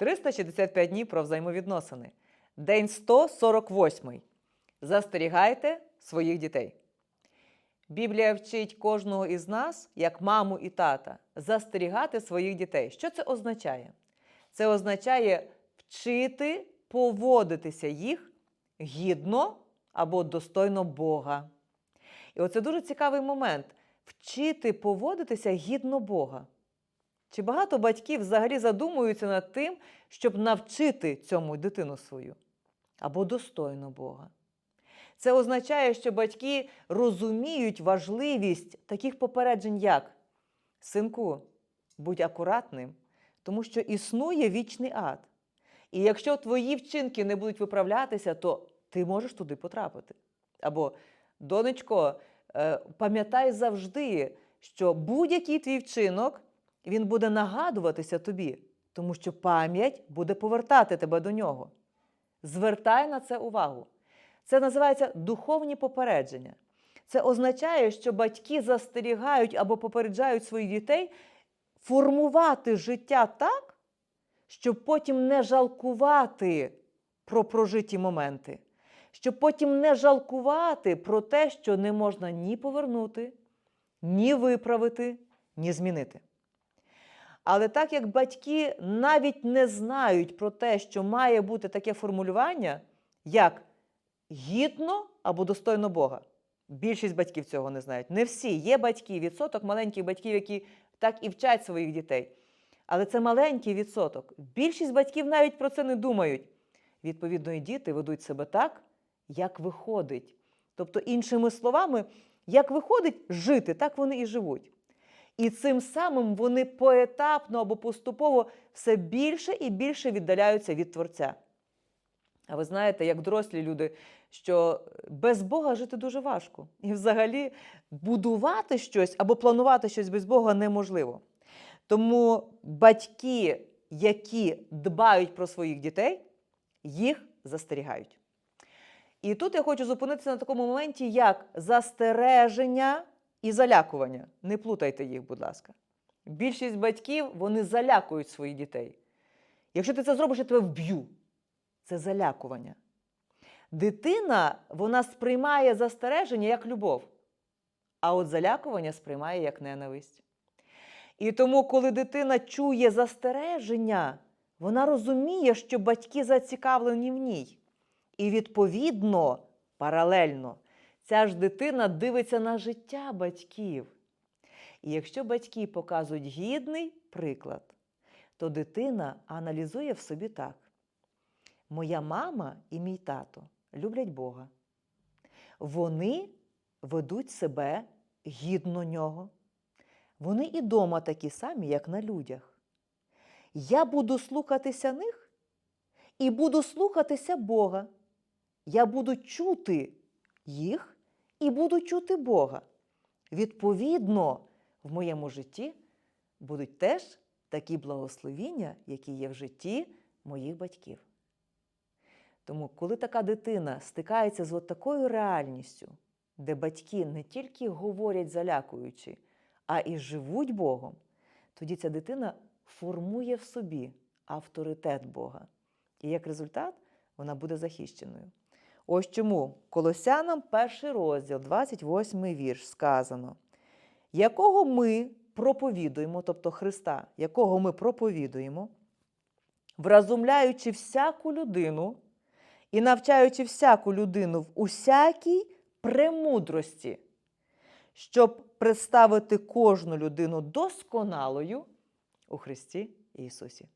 365 днів про взаємовідносини. День 148. Застерігайте своїх дітей. Біблія вчить кожного із нас, як маму і тата, застерігати своїх дітей. Що це означає? Це означає вчити поводитися їх гідно або достойно Бога. І оце дуже цікавий момент вчити поводитися гідно Бога. Чи багато батьків взагалі задумуються над тим, щоб навчити цьому дитину свою або достойно Бога? Це означає, що батьки розуміють важливість таких попереджень, як синку, будь акуратним, тому що існує вічний ад. І якщо твої вчинки не будуть виправлятися, то ти можеш туди потрапити. Або, донечко, е, пам'ятай завжди, що будь-який твій вчинок він буде нагадуватися тобі, тому що пам'ять буде повертати тебе до нього. Звертай на це увагу. Це називається духовні попередження. Це означає, що батьки застерігають або попереджають своїх дітей формувати життя так, щоб потім не жалкувати про прожиті моменти, щоб потім не жалкувати про те, що не можна ні повернути, ні виправити, ні змінити. Але так як батьки навіть не знають про те, що має бути таке формулювання, як гідно або достойно Бога. Більшість батьків цього не знають. Не всі. Є батьки, відсоток маленьких батьків, які так і вчать своїх дітей. Але це маленький відсоток. Більшість батьків навіть про це не думають. Відповідно, і діти ведуть себе так, як виходить. Тобто, іншими словами, як виходить жити, так вони і живуть. І цим самим вони поетапно або поступово все більше і більше віддаляються від Творця. А ви знаєте, як дорослі люди, що без Бога жити дуже важко. І взагалі будувати щось або планувати щось без Бога неможливо. Тому батьки, які дбають про своїх дітей, їх застерігають. І тут я хочу зупинитися на такому моменті, як застереження і залякування. Не плутайте їх, будь ласка. Більшість батьків вони залякують своїх дітей. Якщо ти це зробиш, я тебе вб'ю. Це залякування. Дитина вона сприймає застереження як любов, а от залякування сприймає як ненависть. І тому, коли дитина чує застереження, вона розуміє, що батьки зацікавлені в ній. І, відповідно, паралельно, ця ж дитина дивиться на життя батьків. І якщо батьки показують гідний приклад, то дитина аналізує в собі так: моя мама і мій тато люблять Бога. Вони ведуть себе гідно нього. Вони і дома такі самі, як на людях. Я буду слухатися них і буду слухатися Бога. Я буду чути їх і буду чути Бога. Відповідно, в моєму житті будуть теж такі благословіння, які є в житті моїх батьків. Тому, коли така дитина стикається з от такою реальністю, де батьки не тільки говорять залякуючи, а і живуть Богом, тоді ця дитина формує в собі авторитет Бога. І як результат вона буде захищеною. Ось чому Колосянам перший розділ, 28 вірш, сказано, якого ми проповідуємо, тобто Христа, якого ми проповідуємо, вразумляючи всяку людину і навчаючи всяку людину в усякій премудрості, щоб представити кожну людину досконалою у Христі Ісусі.